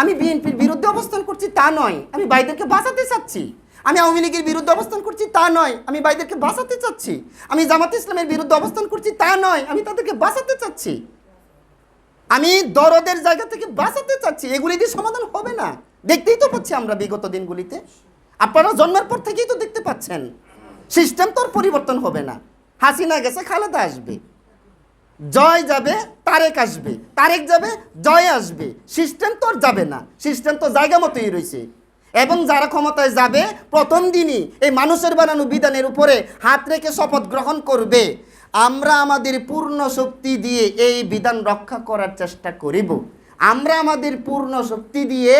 আমি বিএনপির বিরুদ্ধে অবস্থান করছি তা নয়। আমি বাইদেরকে বাঁচাতে চাচ্ছি। আমি আওয়ামী লীগের বিরুদ্ধে অবস্থান করছি তা নয়। আমি বাইদেরকে বাঁচাতে চাচ্ছি। আমি জামাত ইসলামের বিরুদ্ধে অবস্থান করছি তা নয়। আমি তাদেরকে বাঁচাতে চাচ্ছি। আমি দরদের জায়গা থেকে বাঁচাতে চাচ্ছি। এগুলি দিয়ে সমাধান হবে না। দেখতেই তো পাচ্ছি আমরা বিগত দিনগুলিতে। আপনারা জন্মের পর থেকেই তো দেখতে পাচ্ছেন। সিস্টেম তো পরিবর্তন হবে না। হাসিনা গেছে, খালেদা আসবে। জয় যাবে, তারেক আসবে। তারেক যাবে, জয় আসবে। সিস্টেম তো আর যাবে না। সিস্টেম তো জায়গা মতোই রয়েছে এবং যারা ক্ষমতায় যাবে, প্রথম দিনই এই মানুষের বানানো বিধানের উপরে হাত রেখে শপথ গ্রহণ করবে। আমরা আমাদের পূর্ণ শক্তি দিয়ে এই বিধান রক্ষা করার চেষ্টা করিব। আমরা আমাদের পূর্ণ শক্তি দিয়ে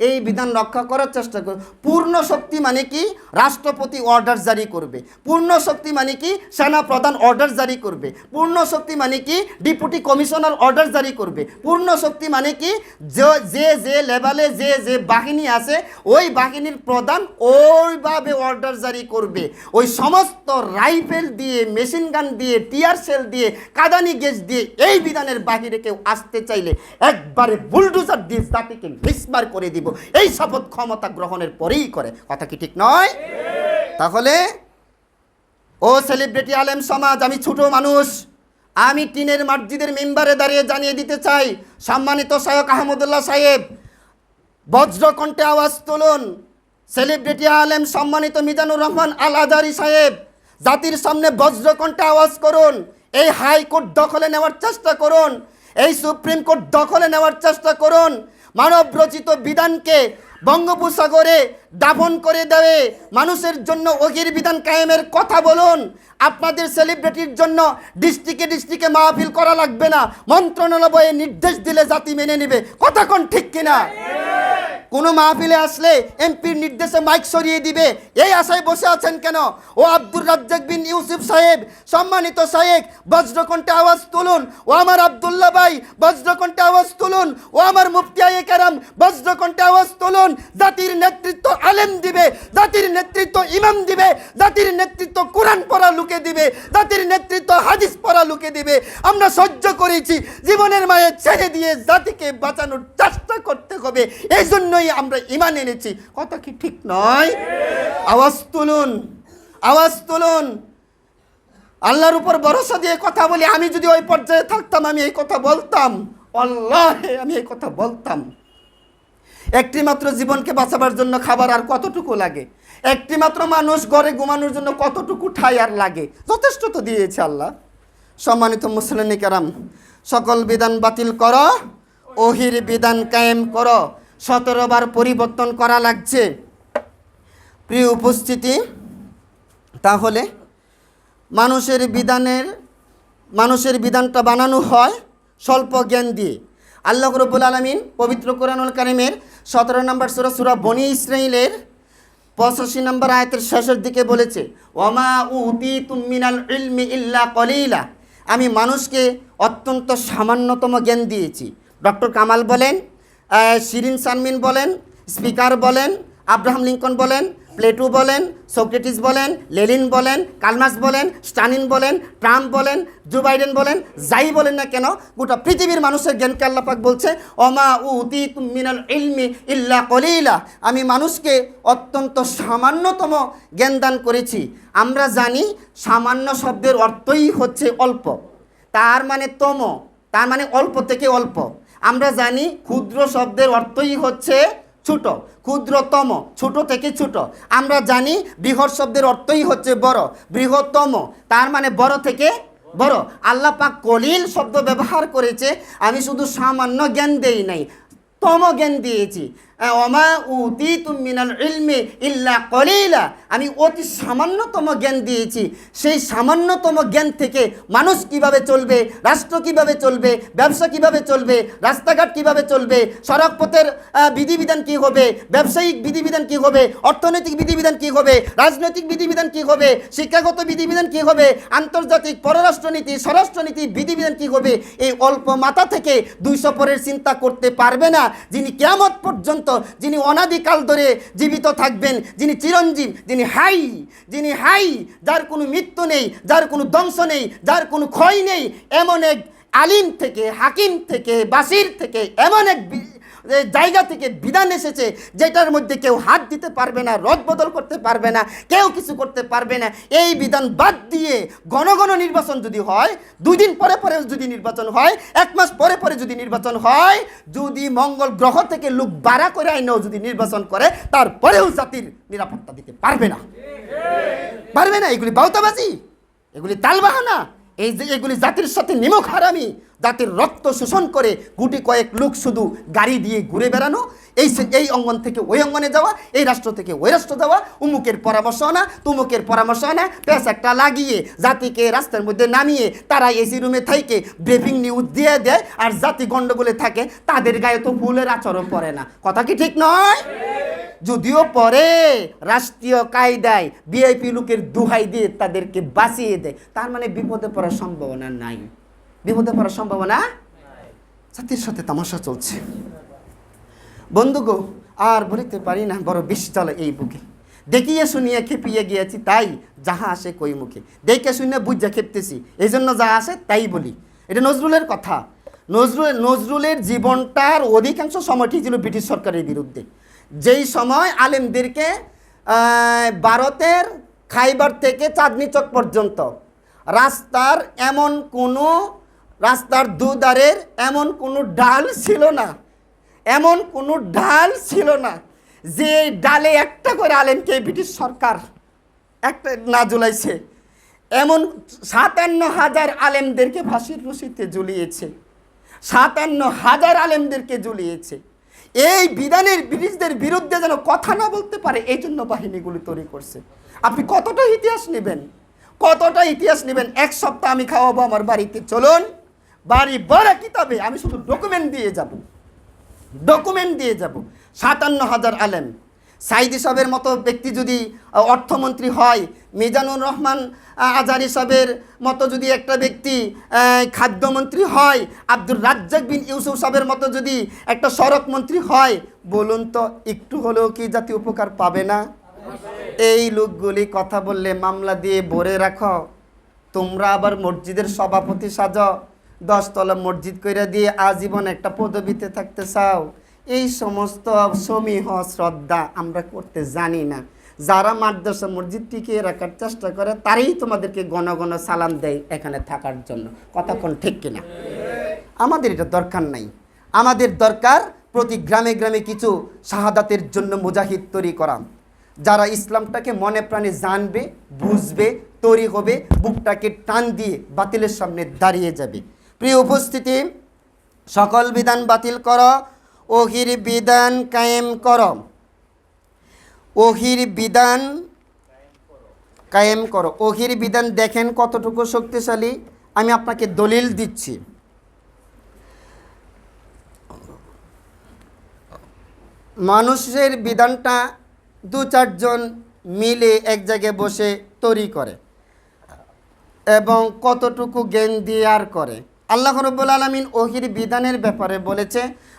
এই বিধান রক্ষা করার চেষ্টা করবে পূর্ণ শক্তি মানে কি? রাষ্ট্রপতি অর্ডার জারি করবে। পূর্ণ শক্তি মানে কি? সেনা প্রধান অর্ডার জারি করবে। পূর্ণ শক্তি মানে কি? ডিপুটি কমিশনার অর্ডার জারি করবে। পূর্ণ শক্তি মানে কি? যে- যে লেভেলে যে যে বাহিনী আছে, ওই বাহিনীর প্রধান ওইভাবে অর্ডার জারি করবে। ওই সমস্ত রাইফেল দিয়ে মেশিন গান দিয়ে টিয়ার সেল দিয়ে, কাদানি গ্যাস দিয়ে এই বিধানের বাহিরে কেউ আসতে চাইলে একবারে বুলডোজার দিয়ে জাতিকে মিসমার করে দিব। এই শপথ ক্ষমতা গ্রহণের পরেই করে। কথা কি ঠিক নয়? তাহলে, ও সেলিব্রিটি আলেম সমাজ, আমি ছোট মানুষ। আমি টিনের মসজিদের মেম্বারে দাঁড়িয়ে জানিয়ে দিতে চাই। সম্মানিত শায়ক আহমদুল্লাহ সাহেব বজ্রকণ্ঠে আওয়াজ তুলুন। সেলিব্রিটি আলেম সম্মানিত মিজানুর রহমান আল আজারি সাহেব, জাতির সামনে বজ্রকণ্ঠে আওয়াজ করুন। এই হাইকোর্ট দখলে নেওয়ার চেষ্টা করুন। এই সুপ্রিম কোর্ট দখলে নেওয়ার চেষ্টা করুন। মানব রচিত বিধানকে বঙ্গোপসাগরে দাফন করে দেবে। মানুষের জন্য অগির বিধান কায়েমের কথা বলুন। আপনাদের সেলিব্রিটির জন্য ডিস্ট্রিক্টে ডিস্ট্রিক্টে মাহফিল করা লাগবে না। মন্ত্রণালয় নির্দেশ দিলে জাতি মেনে নেবে। কথা কোন ঠিক কিনা? কোনো মাহফিলে আসলে এমপির নির্দেশে মাইক সরিয়ে দিবে। এই আশায় বসে আছেন কেন? ও আব্দুর রাজ্জাক বিন ইউসুফ সাহেব, সম্মানিত সাহেব বজ্রকণ্ঠে আওয়াজ তুলুন। ও আমার আব্দুল্লাহ ভাই, বজ্রকণ্ঠে আওয়াজ তুলুন। ও আমার মুফতি আয়ে কারাম, বজ্রকণ্ঠে আওয়াজ তুলুন। জাতির নেতৃত্ব আলেম দিবে, জাতির নেতৃত্ব ইমাম দিবে, জাতির নেতৃত্ব কোরআন পড়া লুকে দিবে, জাতির নেতৃত্ব হাদিস পড়া লুকে দিবে। আমরা সহ্য করেছি, জীবনের মায়ে ছেড়ে দিয়ে জাতিকে বাঁচানোর চেষ্টা করতে হবে। এই জন্যই আমরা ইমান এনেছি। কথা কি ঠিক নয়? আওয়াজ তুলুন আওয়াজ তুলুন। আল্লাহর উপর ভরসা দিয়ে কথা বলি। আমি যদি ওই পর্যায়ে থাকতাম, আমি এই কথা বলতাম। আল্লাহ, আমি এই কথা বলতাম। একটি মাত্র জীবনকে বাঁচাবার জন্য খাবার আর কতটুকু লাগে? একটি মাত্র মানুষ ঘরে ঘুমানোর জন্য কতটুকু ঠাই আর লাগে? যথেষ্ট তো দিয়েছে আল্লাহ। সম্মানিত মুসলিম কেরাম, সকল বিধান বাতিল কর, ওহির বিধান কায়েম কর। সতেরো বার পরিবর্তন করা লাগছে। প্রিয় উপস্থিতি, তাহলে মানুষের বিধানের, মানুষের বিধানটা বানানো হয় স্বল্প জ্ঞান দিয়ে। আল্লাহ রবুল আলমিন পবিত্র কোরআনুল কারিমের সতেরো নম্বর সুরা সুরা বনি ইসরাইলের পঁচাশি নম্বর আয়তের শেষের দিকে বলেছে ওমা উতি তুমিনাল ইলমি ইল্লা কলিলা। আমি মানুষকে অত্যন্ত সামান্যতম জ্ঞান দিয়েছি। ডক্টর কামাল বলেন শিরিন সানমিন বলেন, স্পিকার বলেন, আব্রাহাম লিঙ্কন বলেন, প্লেটু বলেন, সোক্রেটিস বলেন, লেলিন বলেন, কালমাস বলেন, স্টানিন বলেন, ট্রাম্প বলেন, জো বাইডেন বলেন, যাই বলেন না কেন, গোটা পৃথিবীর মানুষের জ্ঞানকে আল্লাপাক বলছে, অমা উতি মিনাল ইলমি ইল্লা কলিলা। আমি মানুষকে অত্যন্ত সামান্যতম জ্ঞান দান করেছি। আমরা জানি সামান্য শব্দের অর্থই হচ্ছে অল্প। তার মানে তম, তার মানে অল্প থেকে অল্প। আমরা জানি ক্ষুদ্র শব্দের অর্থই হচ্ছে ছোট, ক্ষুদ্রতম, ছোট থেকে ছোট। আমরা জানি বৃহৎ শব্দের অর্থই হচ্ছে বড়, বৃহত্তম, তার মানে বড় থেকে বড়। আল্লাহ পাক কলিল শব্দ ব্যবহার করেছে, আমি শুধু সামান্য জ্ঞান দেই নাই, তম জ্ঞান দিয়েছি। অমা উতি মিনাল ইলমে ইল্লা কলিলা। আমি অতি সামান্যতম জ্ঞান দিয়েছি। সেই সামান্যতম জ্ঞান থেকে মানুষ কীভাবে চলবে, রাষ্ট্র কীভাবে চলবে, ব্যবসা কীভাবে চলবে, রাস্তাঘাট কীভাবে চলবে সড়ক পথের বিধিবিধান কি হবে, ব্যবসায়িক বিধিবিধান কি হবে, অর্থনৈতিক বিধিবিধান কি হবে, রাজনৈতিক বিধিবিধান কি হবে, শিক্ষাগত বিধিবিধান কি হবে, আন্তর্জাতিক পররাষ্ট্রনীতি, স্বরাষ্ট্রনীতি বিধিবিধান কি হবে, এই অল্প মাথা থেকে দুইশো পরের চিন্তা করতে পারবে না, যিনি কেয়ামত পর্যন্ত যিনি অনাদিকাল ধরে জীবিত থাকবেন, যিনি চিরঞ্জীব, যিনি হাই যিনি হাই, যার কোনো মৃত্যু নেই, যার কোনো ধ্বংস নেই, যার কোনো ক্ষয় নেই, এমন এক আলিম থেকে, হাকিম থেকে, বাসির থেকে, এমন এক জায়গা থেকে বিধান এসেছে, যেটার মধ্যে কেউ হাত দিতে পারবে না, রদ বদল করতে পারবে না, কেউ কিছু করতে পারবে না, এই বিধান বাদ দিয়ে ঘন ঘন নির্বাচন যদি হয় দুই দিন পরে পরে যদি নির্বাচন হয়, এক মাস পরে পরে যদি নির্বাচন হয়, যদি মঙ্গল গ্রহ থেকে লোক বাড়া করে আইনেও যদি নির্বাচন করে, তারপরেও জাতির নিরাপত্তা দিতে পারবে না। পারবে না? এগুলি বাউতাবাজি? এগুলি তালবাহানা? এই যে এগুলি জাতির সাথে নিমক হারামি, জাতির রক্ত শোষণ করে গুটি কয়েক লোক শুধু গাড়ি দিয়ে ঘুরে বেড়ানো, এই এই অঙ্গন থেকে ওই অঙ্গনে যাওয়া, এই রাষ্ট্র থেকে ওই রাষ্ট্র যাওয়া, উমুকের পরামর্শ আনা, তুমুকের পরামর্শ আনা পেঁচ একটা লাগিয়ে জাতিকে রাস্তার মধ্যে নামিয়ে তারা এসি রুমে থাইকে ব্রেফিং নিউজ দিয়ে দেয়, আর জাতি গণ্ডগোলে থাকে, তাদের গায়ে তো ফুলের আচরণ পড়ে না। কথা কি ঠিক নয়? যদিও পরে রাষ্ট্রীয় কায়দায় ভিআইপি লোকের দুহাই দিয়ে তাদেরকে বাঁচিয়ে দেয়, তার মানে বিপদে পড়ার সম্ভাবনা নাই। বিপদে পড়ার সম্ভাবনা জাতির সাথে তামাশা চলছে। বন্ধুগো আর বলিতে পারি না, বড় বিষ চলে এই বুকে। দেখিয়ে শুনিয়ে খেপিয়ে গিয়েছি, তাই যাহা আসে কই মুখে। দেখে শুনে বুঝা খেপতেছি এই জন্য যা আসে তাই বলি। এটা নজরুলের কথা। নজরুল নজরুলের জীবনটার অধিকাংশ সময়টি ছিল ব্রিটিশ সরকারের বিরুদ্ধে। যেই সময় আলেমদেরকে ভারতের খাইবার থেকে চাঁদনি চক পর্যন্ত, রাস্তার এমন কোনো, রাস্তার দুধারের এমন কোনো ডাল ছিল না, এমন কোনো ডাল ছিল না, যে ডালে একটা করে আলেমকে ব্রিটিশ সরকার একটা না ঝুলাইছে, এমন সাতান্ন হাজার আলেমদেরকে ফাঁসির রশিতে ঝুলিয়েছে, সাতান্ন হাজার আলেমদেরকে ঝুলিয়েছে। এই বিধানের ব্রিটিশদের বিরুদ্ধে যেন কথা না বলতে পারে, এই জন্য বাহিনীগুলি তৈরি করছে। আপনি কতটা ইতিহাস নেবেন? কতটা ইতিহাস নেবেন? এক সপ্তাহ আমি খাওয়াবো আমার বাড়িতে। চলুন, বাড়ি বড় কিতাবে আমি শুধু ডকুমেন্ট দিয়ে যাব। ডকুমেন্ট দিয়ে যাব। সাতান্ন হাজার আলেম। সাইদ সাহেবের মতো ব্যক্তি যদি অর্থমন্ত্রী হয়, মিজানুর রহমান আজারি সাহেবের মতো যদি একটা ব্যক্তি খাদ্যমন্ত্রী হয়, আব্দুর রাজ্জাক বিন ইউসুফ সাহেবের মতো যদি একটা সড়ক মন্ত্রী হয়, বলুন তো একটু হলেও কি জাতি উপকার পাবে না? এই লোকগুলি কথা বললে মামলা দিয়ে ভরে রাখো। তোমরা আবার মসজিদের সভাপতি সাজ। দশতলা মসজিদ কইরা দিয়ে আজীবন একটা পদবিতে থাকতে চাও। এই সমস্ত সমীহ শ্রদ্ধা আমরা করতে জানি না। যারা মাদ্রাসা মসজিদ রাখার চেষ্টা করে, তারাই তোমাদেরকে ঘন ঘন সালাম দেয় এখানে থাকার জন্য। কতক্ষণ ঠিক কিনা? আমাদের এটা দরকার নাই। আমাদের দরকার প্রতি গ্রামে গ্রামে কিছু শাহাদাতের জন্য মুজাহিদ তৈরি করা। যারা ইসলামটাকে মনে প্রাণে জানবে, বুঝবে, তৈরি হবে, বুকটাকে টান দিয়ে বাতিলের সামনে দাঁড়িয়ে যাবে। প্রিয় উপস্থিতি, সকল বিধান বাতিল কর। ওহির বিধান কায়েম কর। ওহির বিধান কায়েম করো। ওহির বিধান দেখেন কতটুকু শক্তিশালী। আমি আপনাকে দলিল দিচ্ছি। মানুষের বিধানটা দু চারজন মিলে এক জায়গায় বসে তৈরি করে এবং কতটুকু জ্ঞান দিয়ে আর করে। আল্লাহ রব্বুল আলমিন ওহির বিধানের ব্যাপারে বলেছে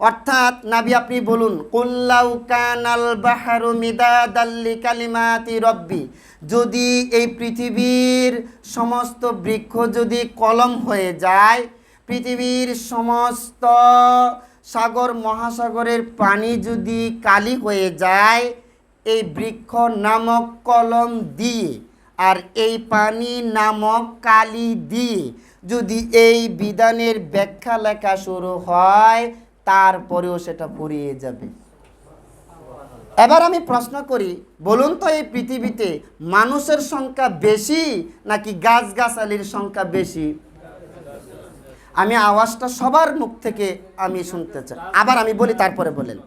অর্থাৎ নাবি আপনি বলুন কুল্লাউ কানাল বাহারু মিদাদাল্লি কালিমাতি রব্বি। যদি এই পৃথিবীর সমস্ত বৃক্ষ যদি কলম হয়ে যায়, পৃথিবীর সমস্ত সাগর, মহাসাগরের পানি যদি কালি হয়ে যায়, এই বৃক্ষ নামক কলম দিয়ে আর এই পানি নামক কালি দিয়ে যদি এই বিধানের ব্যাখ্যা লেখা শুরু হয় তারপরেও সেটা ফুরিয়ে যাবে। এবার আমি প্রশ্ন করি, বলুন তো এই পৃথিবীতে মানুষের সংখ্যা বেশি নাকি গাছগাছালির সংখ্যা বেশি? আমি আওয়াজটা সবার মুখ থেকে আমি শুনতে চাই। আবার আমি বলি, তারপরে বলেন।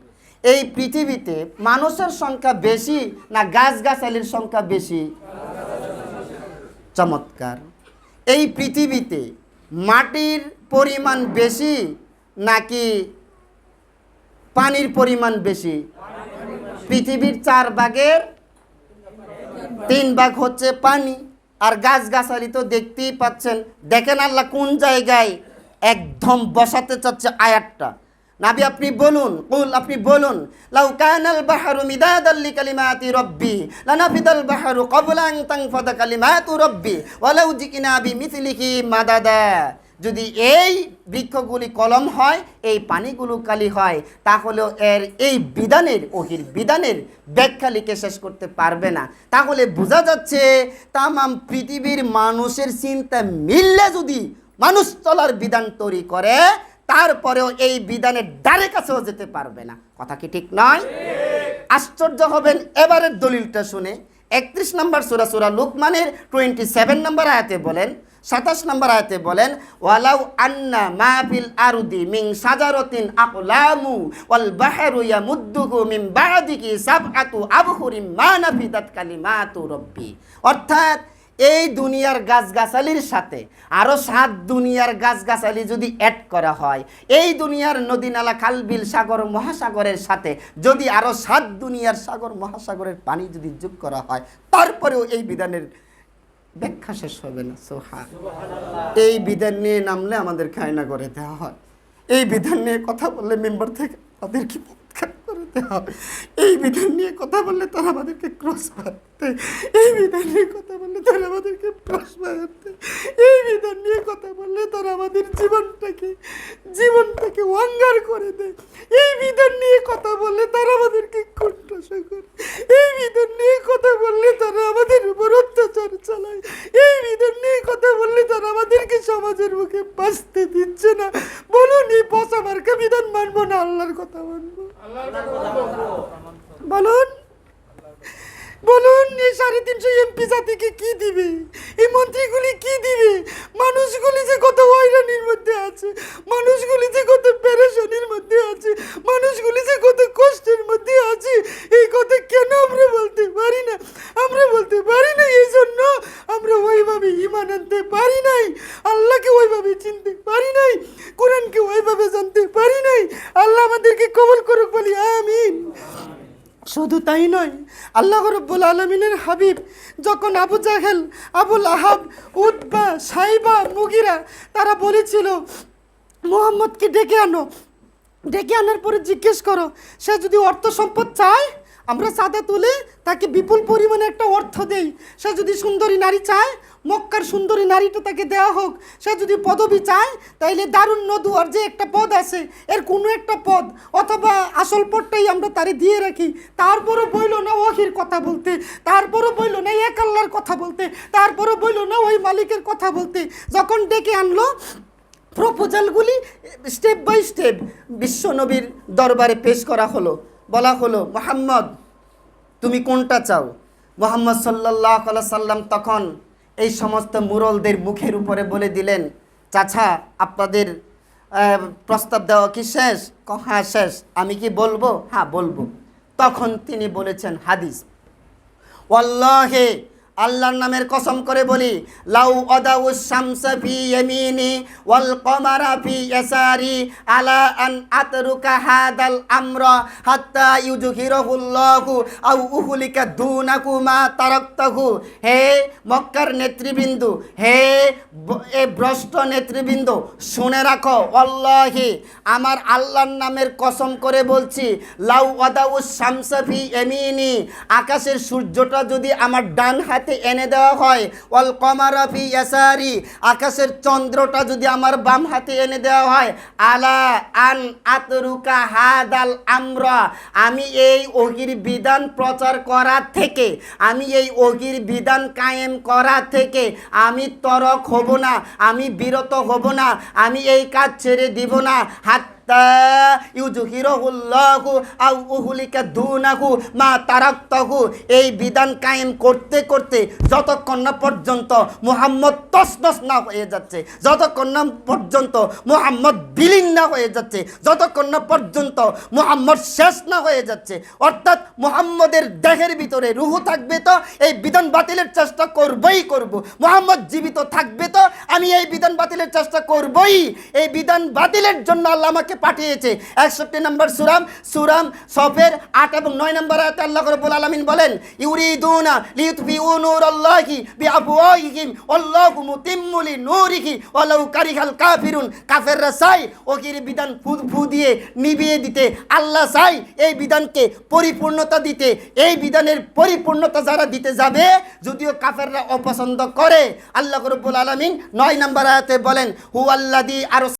এই পৃথিবীতে মানুষের সংখ্যা বেশি না গাছগাছালির সংখ্যা বেশি? চমৎকার। এই পৃথিবীতে মাটির পরিমাণ বেশি নাকি পানির পরিমাণ বেশি। পৃথিবীর চার ভাগের তিন ভাগ হচ্ছে পানি। আর গাছগাছালি তো দেখতেই পাচ্ছেন। দেখেন আল্লাহ কোন জায়গায় একদম বসাতে চাচ্ছে আয়াতটা। নাবি, আপনি বলুন, কুল, আপনি বলুন, লাউ কানাল বাহরু মিদাদাল লিকালিমাতি রব্বি, লানাফিদাল বাহরু ক্বাবলা আন তানফাদা কালিমাতু রব্বি, ওয়ালাউ জিকিনা বিমিসলিহি মাদাদা। যদি এই বৃক্ষগুলি কলম হয় এই পানিগুলো কালি হয় তাহলে এর এই বিধানের ওহির বিধানের ব্যাখ্যা লিখে শেষ করতে পারবে না। তাহলে বোঝা যাচ্ছে তামাম পৃথিবীর মানুষের চিন্তা মিললে যদি মানুষ চলার বিধান তৈরি করে তারপরেও এই বিধানের দ্বারে কাছেও যেতে পারবে না। কথা কি ঠিক নয়? আশ্চর্য হবেন এবারের দলিলটা শুনে। একত্রিশ নম্বর সুরা সুরা লুকমানের টোয়েন্টি সেভেন নম্বর আয়াতে বলেন সাতাশ নম্বর আয়তে বলেন, ওয়ালাউ আন্না মাহফিল আরুদি মিং সাজারতিন আকলামু ওয়াল বাহরু ইয়ামুদ্দুহু মিন বাদিকি সাবআতু আবহুরিম মা নাফিদাত কালিমাতু রব্বি। অর্থাৎ এই দুনিয়ার গাছগাছালির সাথে আরও সাত দুনিয়ার গাছগাছালি যদি অ্যাড করা হয়, এই দুনিয়ার নদী নালা খালবিল সাগর, মহাসাগরের সাথে যদি আরও সাত দুনিয়ার সাগর, মহাসাগরের পানি যদি যোগ করা হয়, তারপরেও এই বিধানের ব্যাখ্যা শেষ হবে না সোহা এই বিধান নিয়ে নামলে আমাদের খায়না করে দেওয়া হয়। এই বিধান নিয়ে কথা বললে মেম্বার থেকে তাদেরকে এই বিধান নিয়ে কথা বললে তারা আমাদেরকে ক্রস মারতে এই বিধান নিয়ে কথা বললে তারা আমাদেরকে ক্রস মারতে এই বিধান নিয়ে কথা বললে তারা আমাদের জীবনটাকে জীবনটাকে অঙ্গার করে দেয় এই বিধান নিয়ে কথা বললে তারা আমাদেরকে কণ্ঠাসা করে। এই বিধান নিয়ে কথা বললে তারা আমাদের উপর অত্যাচার চালায়। এই বিধান নিয়ে কথা বললে তারা আমাদেরকে সমাজের মুখে বাঁচতে দিচ্ছে না। বলুন এই পচা মার্কা বিধান মানবো না? আল্লাহর কথা মানবো। বলুন। বলুন, এই সাড়ে তিনশো এমপি জাতিকে কি দিবে? এই মন্ত্রীগুলি কি দিবে? মানুষগুলি যে কত হয়রানির মধ্যে আছে, মানুষগুলি যে কত পেরেশানির মধ্যে আছে, মানুষগুলি যে কত কষ্টের মধ্যে আছে এই কথা কেন আমরা বলতে পারি না আমরা বলতে পারি না এই জন্য আমরা ওইভাবে ইমান আনতে পারি নাই আল্লাহকে ওইভাবে চিনতে পারি নাই কোরআনকে ওইভাবে জানতে পারি নাই আল্লাহ আমাদেরকে কবল করুক বলি আমিন শুধু তাই নয় আল্লাহ রব্বুল আলমিনের হাবিব যখন আবু জাহেল, আবুল আহাব উদ্বা সাইবা, মুগিরা তারা বলেছিল, মোহাম্মদকে ডেকে আনো। ডেকে আনার পরে জিজ্ঞেস করো, সে যদি অর্থ সম্পদ চায় আমরা চাঁদা তুলে তাকে বিপুল পরিমাণে একটা অর্থ দেই। সে যদি সুন্দরী নারী চায়, মক্কার সুন্দরী নারীটা তাকে দেওয়া হোক। সে যদি পদবি চায়, তাইলে দারুণ নদুয়ার যে একটা পদ আছে, এর কোনো একটা পদ অথবা আসল পদটাই আমরা তারে দিয়ে রাখি। তারপরও বইল না ওহির কথা বলতে, তারপরও বইল না এক আল্লাহর কথা বলতে, তারপরও বইল না ওই মালিকের কথা বলতে। যখন ডেকে আনলো প্রপোজালগুলি স্টেপ বাই স্টেপ বিশ্বনবীর দরবারে পেশ করা হলো। বলা হলো, মোহাম্মদ, তুমি কোনটা চাও? মোহাম্মদ সাল্লাহ সাল্লাম তখন এই সমস্ত মুরলদের মুখের উপরে বলে দিলেন, চাচা, আপনাদের প্রস্তাব দেওয়া কি শেষ? হ্যাঁ শেষ। আমি কি বলব? হ্যাঁ বলব। তখন তিনি বলেছেন হাদিস, ওয়াল্লাহে আল্লাহর নামের কসম করে বলি, লাউ অদাউস শামসা ফি ইয়ামিনি ওয়াল কমারা ফি ইয়াসারি আলা আন আতরুকা হাদাল আমরা হাত্তা ইউজহিরাহুল্লাহু আউ উহুলিকা দুনাকু মা তারাক্তাহু। হে মক্কার নেতৃবৃন্দ, হে এ ভ্রষ্ট নেতৃবৃন্দ, শুনে রাখো অল্লাহি আমার আল্লাহর নামের কসম করে বলছি, লাউ ওয়াদাউস শামসা ফি এমিনি আকাশের সূর্যটা যদি আমার ডান হাতে এনে দেওয়া হয়। ওয়াল কমারা ফি ইয়াসারি, আকাশের চন্দ্রটা যদি আমার বাম হাতে এনে দেওয়া হয়, আলা আন আতরুকা হাদাল আমরা, আমি এই অগির বিধান প্রচার করা থেকে, আমি এই অগির বিধান কায়েম করা থেকে, আমি তরক হব না, আমি বিরত হব না, আমি এই কাজ ছেড়ে দিব না, হাত ইউজুহিরহুল্লাহু মা তারাক্তাহু। এই বিধান কায়েম করতে করতে যতক্ষণ না পর্যন্ত মুহাম্মদ তসনস না হয়ে যাচ্ছে, যতক্ষণ না পর্যন্ত মুহাম্মদ বিলীন না হয়ে যাচ্ছে, যতক্ষণ না পর্যন্ত মুহাম্মদ শেষ না হয়ে যাচ্ছে, অর্থাৎ মুহাম্মদের দেহের ভিতরে রুহু থাকবে তো, এই বিধান বাতিলের চেষ্টা করবই করব। মুহাম্মদ জীবিত থাকবে তো, আমি এই বিধান বাতিলের চেষ্টা করবই। এই বিধান বাতিলের জন্য আল্লাহ আমাকে পাঠিয়েছে। একষট্টি নম্বর সুরাম সুরাম সফের আট এবং নয় নম্বর আয়াতে আল্লাহ রব্বুল আলামিন বলেন, ইউরিদুনা বিআফওয়াহিহিম আল্লাহু ওয়ালাউ কারিহাল কাফিরুন চাই ওকির বিধান দিয়ে নিভিয়ে দিতে, আল্লাহ চাই এই বিধানকে পরিপূর্ণতা দিতে, এই বিধানের পরিপূর্ণতা যারা দিতে যাবে, যদিও কাফেররা অপছন্দ করে। আল্লাহ রব্বুল আলামিন নয় নম্বর আয়াতে বলেন হু আল্লাদি আর